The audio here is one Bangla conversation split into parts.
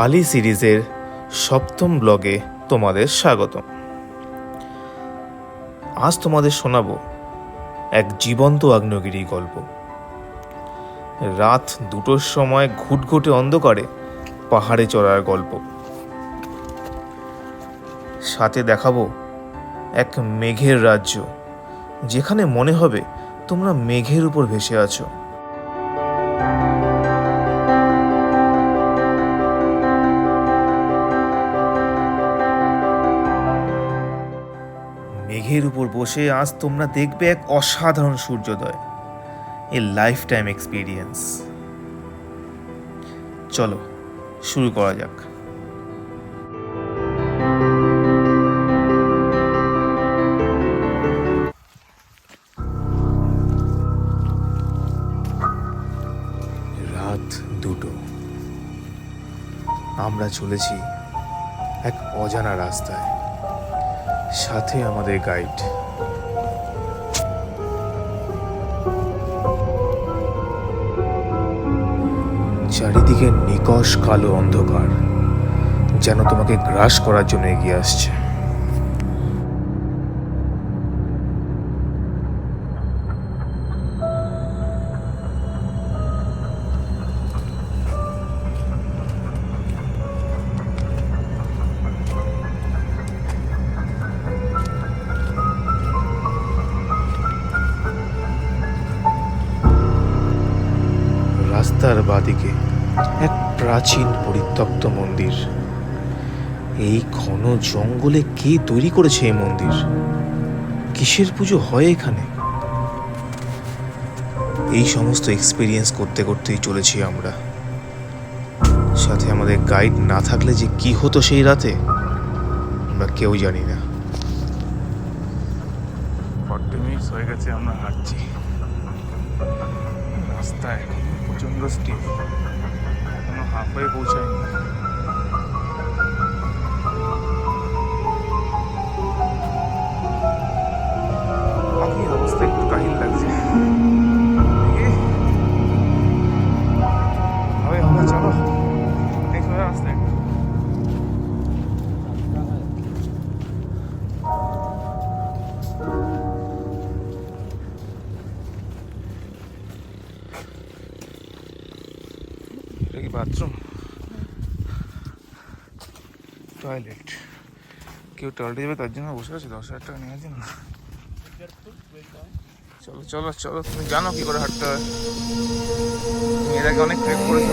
বালি সিরিজের সপ্তম ব্লগে তোমাদের স্বাগতম। আজ তোমাদের শোনাবো এক জীবন্ত আগ্নেয়গিরি গল্প। রাত দুটোর সময় ঘুটঘুটে অন্ধকারে পাহাড়ে চড়ার গল্প। সাথে দেখাবো এক মেঘের রাজ্য, যেখানে মনে হবে তোমরা মেঘের উপর ভেসে আছো। মেঘের উপর বসে আজ তোমরা দেখবে এক অসাধারণ সূর্যোদয়। এ লাইফ টাইম এক্সপিরিয়েন্স চলো, শুরু করা যাক। রাত দুটো। আমরা চলেছি এক অজানা রাস্তায়। সাথে আমাদের গাইড চারিদিকে নিকশ কালো অন্ধকার যেন তোমাকে গ্রাস করার জন্য এগিয়ে আসছে। রাস্তার বাদিকে এক প্রাচীন পরিত্যক্ত মন্দির। এই ঘন জঙ্গলে কে তৈরি করেছে এই মন্দির? কিসের পুজো হয় এখানে? এই সমস্ত এক্সপিরিয়েন্স করতে করতেই চলেছি আমরা। সাথে আমাদের গাইড না থাকলে যে কি হতো সেই রাতে, আমরা কেউ জানি না। হয়ে গেছে, আমরা হাঁটছি। রাস্তায় ચુંગસ્ટી એનો હાફવે પહોંચાય বাথরুম? টয়লেট। কেউ টয়লেটে যাবে, তার জন্য বসে আছে, দশ হাজার টাকা নিয়ে আছে না। চলো চলো চলো, তুমি জানো কি করে হাঁটতে হয়। তুমি এর আগে অনেক ট্রেক করেছ।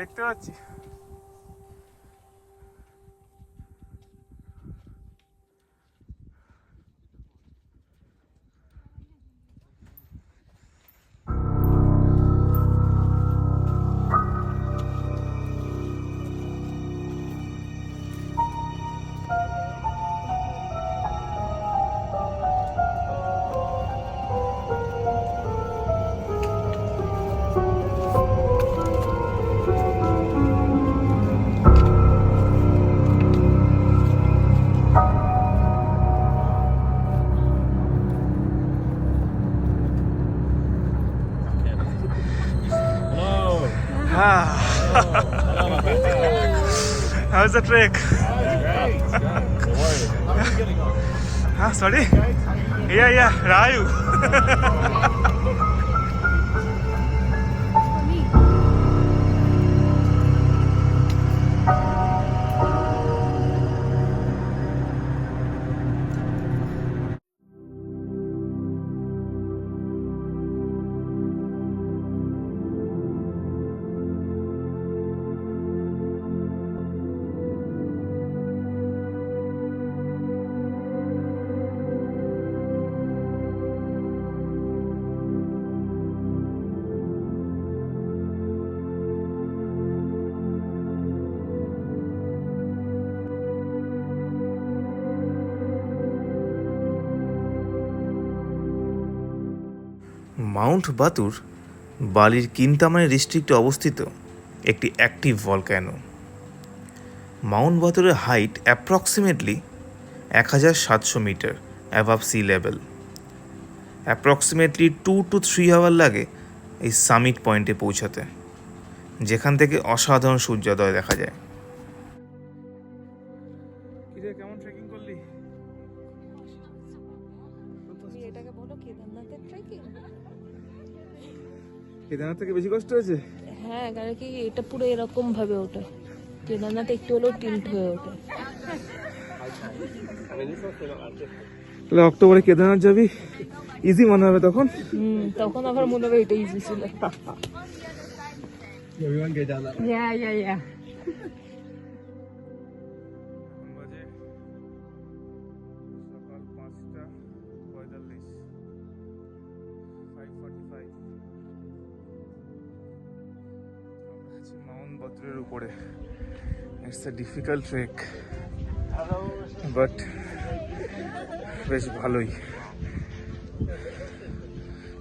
দেখতে পাচ্ছি? Ah. How's the trick? Ah, sorry? Yeah, yeah, Rayu. Mount Batur, বালির কিন্তামানি ডিস্ট্রিক্টে অবস্থিত একটি অ্যাক্টিভ ভলক্যানো। মাউন্ট বাতুরের হাইট অ্যাপ্রক্সিমেটলি এক হাজার সাতশো metre, above sea level. Approximately two to three hour লাগে এই সামিট পয়েন্টে পৌঁছাতে, যেখান থেকে অসাধারণ সূর্যোদয় দেখা যায়। কেদারনাথ থেকে বেশি কষ্ট হয়েছে? হ্যাঁ কারণ কি এটা পুরো এরকম ভাবে ওঠে। কেদারনাথ একটু হলেও টিল্ট হয়ে ওঠে। তাহলে অক্টোবরে কেদারনাথ যাবি? ইজি মনে হবে তখন? হুম তখন আমার মনে হবে এটা ইজি ছিল। Yeah, yeah, yeah. আছি উপরে। It's a difficult trek but বেশ ভালোই।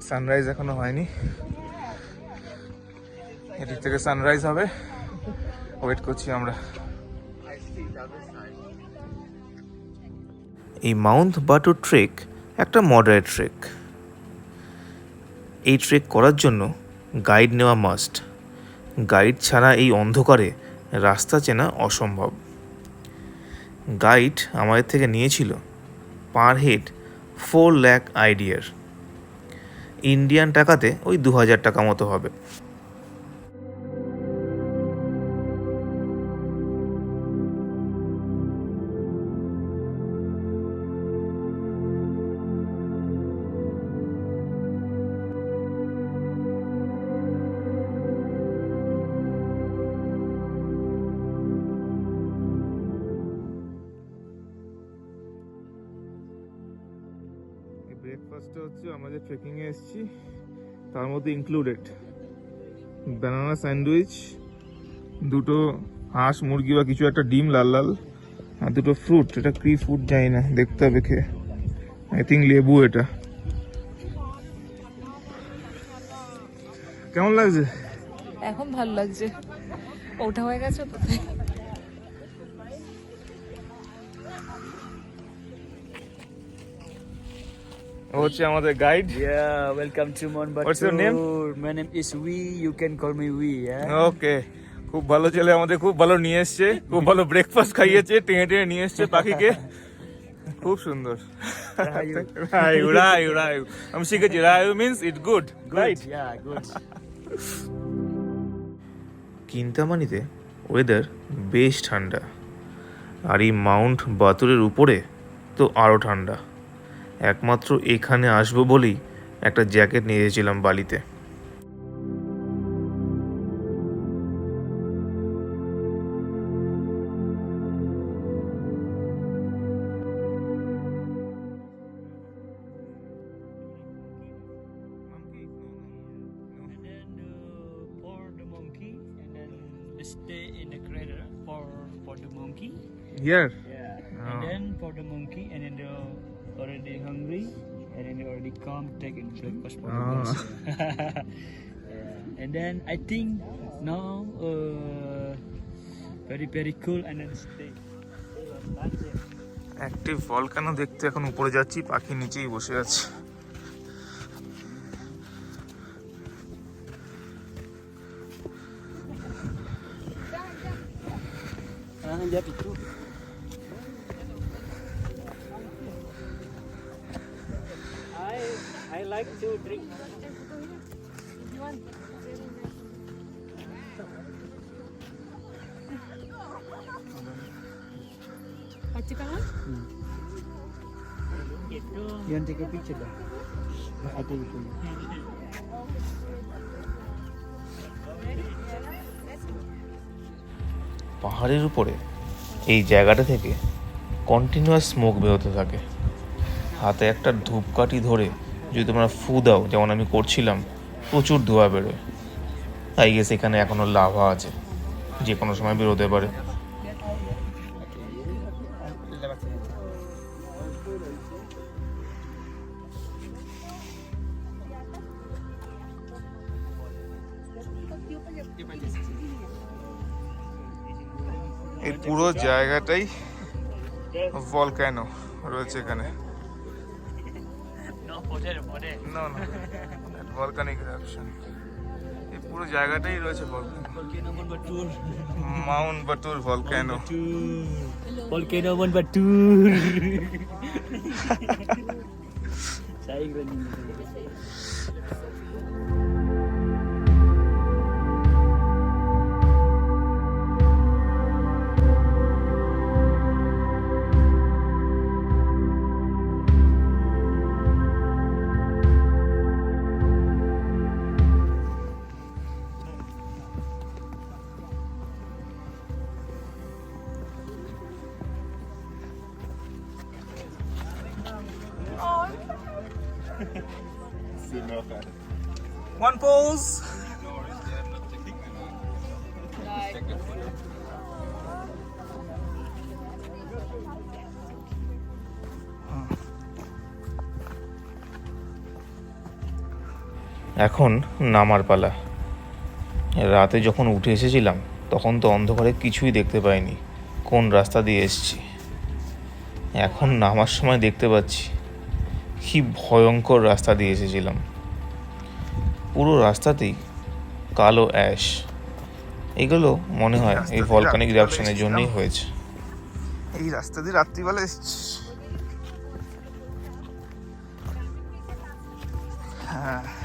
সানরাইজ এখনও হয়নি। এদিক থেকে সানরাইজ হবে। ওয়েট করছি আমরা। এই মাউন্ট বাটু ট্রেক একটা মডারেট ট্রেক এই ট্রেক করার জন্য গাইড নেওয়া মাস্ট গাইড ছাড়া এই অন্ধকারে রাস্তা চেনা অসম্ভব। গাইড আমাদের থেকে নিয়েছিল per head four lakh IDR. Indian টাকাতে ওই দু হাজার টাকা মতো হবে। ট্রেকিংয়ে এসেছি। তার মধ্যে ইনক্লুডেড ব্যানানা স্যান্ডউইচ দুটো হাঁস মুরগি বা কিছু একটা ডিম, লাল লাল, আর দুটো ফ্রুট এটা কি ফ্রুট জানি না, দেখতে হবে খেয়ে। আই থিঙ্ক লেবু এটা। কেমন লাগছে? এখন ভালো লাগছে। ওঠা হয়ে গেছে হচ্ছে আমাদের guide welcome to Monbatur. What's your name? My name is Wee. You can call me Wee. ওকে খুব ভালো ছেলে আমাদের খুব ভালো নিয়ে এসছে খুব ভালো ব্রেকফাস্ট খাইয়েছে টেনে টেনে নিয়ে এসছে পাখিকে খুব সুন্দর রায়ু। রায়ু রায়ু আমি শিখেছি Rayu means it good good. কিন্তামানিতে ওয়েদার বেশ ঠান্ডা আর এই মাউন্ট বাতুরের উপরে তো আরও ঠান্ডা একমাত্র এখানে আসব বলেই একটা জ্যাকেট নিয়ে এসেছিলাম বালিতে uh, the stay in the crater for for the monkey. Year Yeah. Oh. And then for the monkey, and then they already hungry, and then they already come taking breakfast for the Ah. monkey. yeah. And then I think now uh, very very cool, and then stay. That's it. Active volcano দেখতে এখন উপরে যাচ্ছি পাখি নিচেই বসে আছে And will Like to drink. You want to take a picture though? I take it for you. পাহাড়ের উপরে এই জায়গাটা থেকে কন্টিনিউয়াস স্মোক বেরোতে থাকে হাতে একটা ধূপকাঠি ধরে যদি তোমরা ফু দাও, যেমন আমি করছিলাম, প্রচুর ধোঁয়া বেরোয়। তাই গেছে এখানে এখনও লাভা আছে, যে কোনো সময় বেরোতে পারে। এই পুরো জায়গাটাই ভলক্যানো রয়েছে এখানে। Poder, poder. না না ভলকানিক ইরাপশন এই পুরো জায়গাটাই রয়েছে Volcano Mon Batur. Mount Batur volcano Batur. Volcano Mon Batur. এখন নামার পালা। রাতে যখন উঠে এসেছিলাম তখন তো অন্ধকারে কিছুই দেখতে পাইনি। কোন রাস্তা দিয়ে এসেছি? এখন নামার সময় দেখতে পাচ্ছি। কি ভয়ঙ্কর রাস্তা দিয়ে এসেছিলাম। পুরো রাস্তাতেই কালো অ্যাশ। এগুলো মনে হয় এই ভলকানিক রিয়াকশনের জন্যই হয়েছে। এই রাস্তা দিয়ে রাত্রিবেলা এসছি। হ্যাঁ।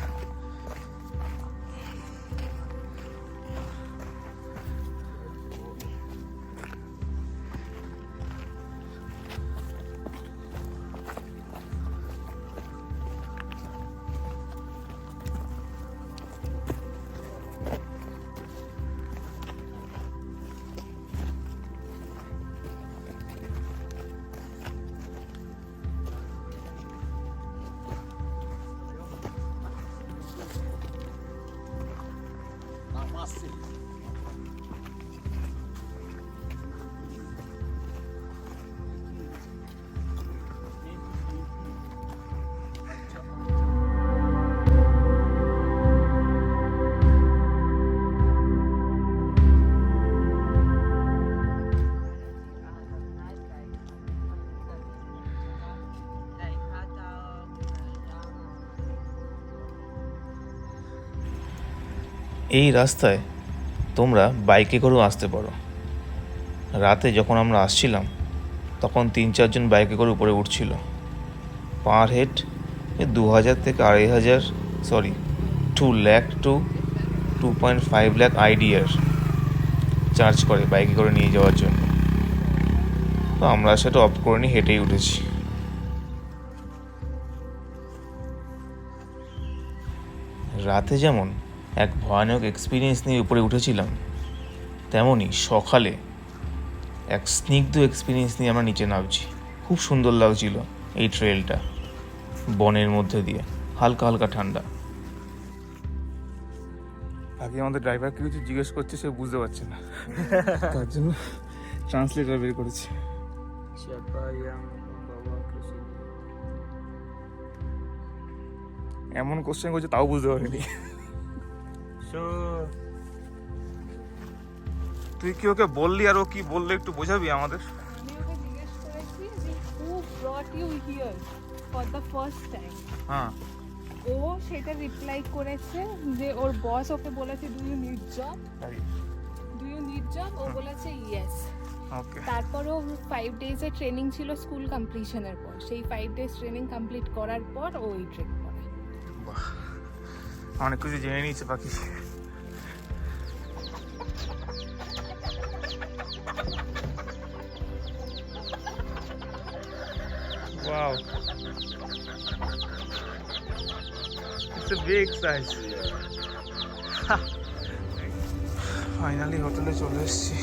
এই রাস্তায় তোমরা বাইকে করেও আসতে পারো। রাতে যখন আমরা আসছিলাম, তখন তিন চারজন বাইকে করে উপরে উঠছিল। পার হেড দু হাজার থেকে আড়াই হাজার sorry two lakh two two point five lakh IDR charge করে বাইকে করে নিয়ে যাওয়ার জন্য। তো আমরা সেটা অফ করে নিয়ে হেঁটেই উঠেছি। রাতে যেমন এক ভয়ানক এক্সপিরিয়েন্স নিয়ে উপরে উঠেছিলাম। তেমনই সকালে এক স্নিগ্ধ এক্সপিরিয়েন্স নিয়ে আমরা নিচে নামছি। খুব সুন্দর লাগছিল এই ট্রেলটা বনের মধ্যে দিয়ে, হালকা হালকা ঠান্ডা। আগে আমাদের ড্রাইভারকে কিছু জিজ্ঞেস করছে সে বুঝতে পারছে না। তার জন্য ট্রান্সলেটর বের করেছি? এমন কোশ্চেন করছে, তাও বুঝতে পারিনি। তুই কি ওকে বললি আর ও কি বললে একটু বোঝাবি আমাদের? হ্যাঁ। ও সেটা রিপ্লাই করেছে যে ওর বস ওকে বলেছে do you need job. Do you need job ও বলেছে ইয়েস ওকে তারপরও ফাইভ ডেজের ট্রেনিং ছিল স্কুল কমপ্লিশনের পর। সেই ফাইভ ডেজ ট্রেনিং কমপ্লিট করার পর ও ওই ট্রেক করে। অনেক কিছু জেনে নিয়েছে পাখি Big size. ফাইনালি হোটেলে চলে এসেছি।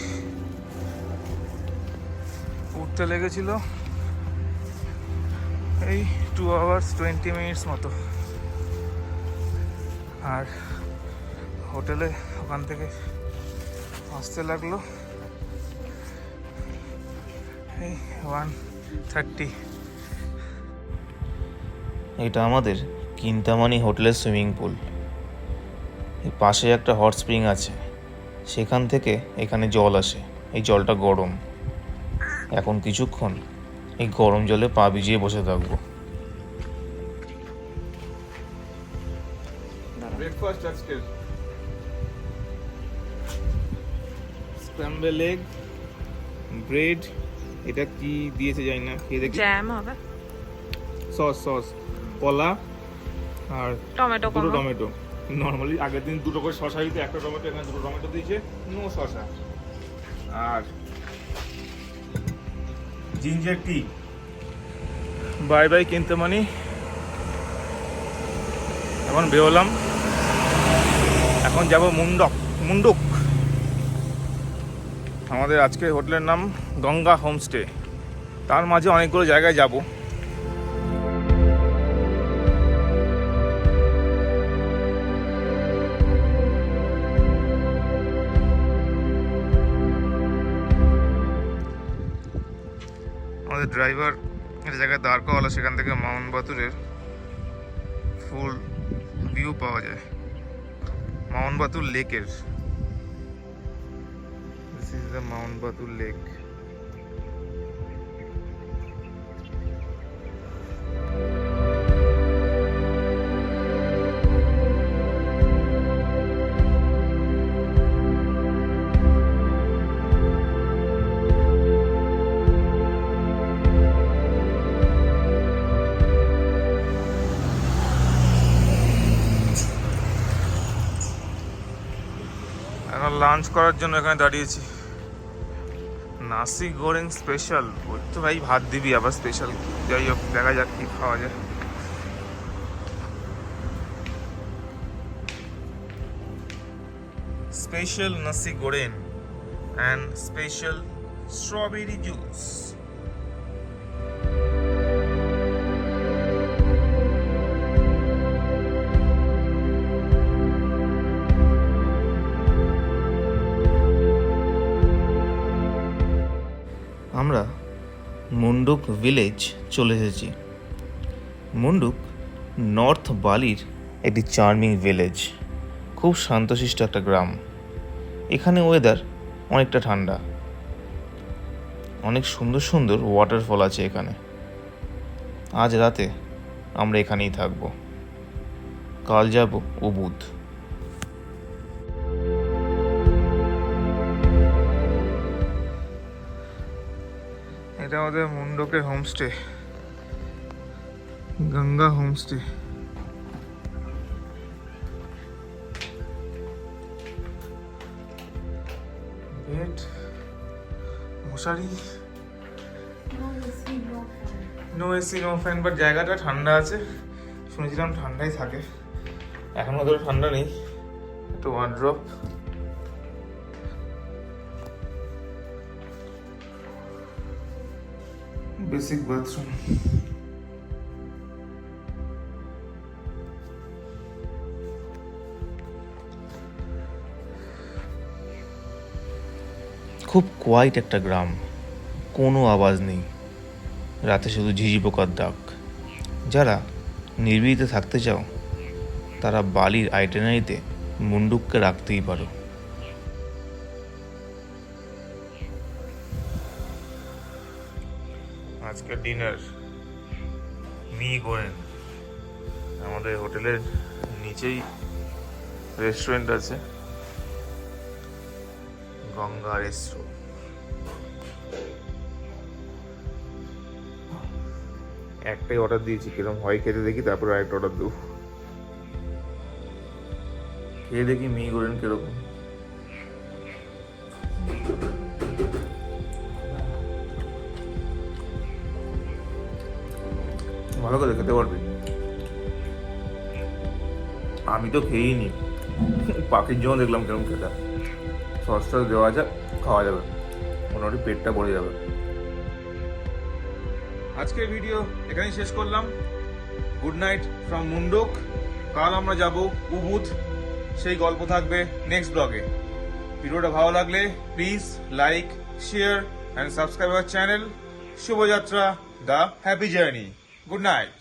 উঠতে লেগেছিল এই টু আওয়ার্স টোয়েন্টি মিনিটস মতো। আর হোটেলে ওখান থেকে আসতে লাগল। এই ওয়ান থার্টি এটা আমাদের? কিন্তামানি হোটেলের সুইমিং পুল। এই পাশে একটা হট স্প্রিং আছে। সেখান থেকে এখানে জল আসে। এই জলটা গরম। এখন কিছুক্ষণ এই গরম জলে পা ভিজিয়ে বসে থাকব। ব্রেকফাস্ট স্ক্র্যাম্বল এগ ব্রেড এটা কি দিয়েছে জানি না খেয়ে দেখি। জ্যাম হবে। সস সস কলা আর টমেটো দুটো টমেটো। নর্মালি আগের দিন দুটো করে শশা দিতে একটা টমেটো এখানে দুটো টমেটো দিয়েছে নো শশা। আর ginger tea bye bye Kintamani এখন বেরোলাম। এখন যাব মুন্ডক মুন্ডুক। আমাদের আজকে হোটেলের নাম গঙ্গা হোমস্টে। তার মাঝে অনেকগুলো জায়গায় যাব। আমাদের ড্রাইভার একটা জায়গায় দাঁড় করালো সেখান থেকে মাউন্ট বাতুরের ফুল ভিউ পাওয়া যায়। মাউন্ট বাতুর লেকের this is the mount Batur lake lunch করার জন্য এখানে দাঁড়িয়েছি। নাসি গোরেং স্পেশাল ওই তো ভাই, ভাত দিবি, আবার স্পেশাল যাই হোক, দেখা যাক কি খাওয়া যায়। Special nasi goreng and special strawberry juice আমরা মুন্ডুক ভিলেজ চলে এসেছি। মুন্ডুক নর্থ বালির একটি চার্মিং ভিলেজ খুব শান্তশিষ্ট একটা গ্রাম। এখানে ওয়েদার অনেকটা ঠান্ডা। অনেক সুন্দর সুন্দর ওয়াটারফল আছে এখানে। আজ রাতে আমরা এখানেই থাকব। কাল যাব উবুদ। আমাদের মুন্ডকের হোমস্টে, গঙ্গা হোমস্টে। বেড মশারি। No AC no fan but জায়গাটা ঠান্ডা আছে। শুনেছিলাম ঠান্ডাই থাকে। এখন অতটা ঠান্ডা নেই। একটু ওয়ার্ড্রপ বেসিক বাথরুম খুব কোয়াইট একটা গ্রাম। কোনো আওয়াজ নেই। রাতে শুধু ঝিঝি পোকার ডাক। যারা নির্বিড়িতে থাকতে চাও, তারা বালির আইটেনারিতে মুন্ডুককে রাখতেই পারো। আজকে ডিনার মি গোয়েন। আমাদের হোটেলের নিচেই রেস্টুরেন্ট আছে। গঙ্গা রেস্টুরেন্ট। একটাই অর্ডার দিয়েছি, কিরম হয় খেতে দেখি, তারপরে আরেকটা অর্ডার দেবো। খেয়ে দেখি মি গোরেন কীরকম। ভালো করে খেতে পারবি। আমি তো খেয়েই নি পাখির জন্য দেখলাম কেরম খেতে। সস টস দেওয়া যাক খাওয়া যাবে। মোটামুটি পেটটা ভরে যাবে। আজকের ভিডিও এখানেই শেষ করলাম। Good night from Munduk. কাল আমরা যাব উবুদ সেই গল্প থাকবে নেক্সট ব্লগে। ভিডিওটা ভালো লাগলে please like, share and subscribe our channel Shubhayatra, the happy journey. Good night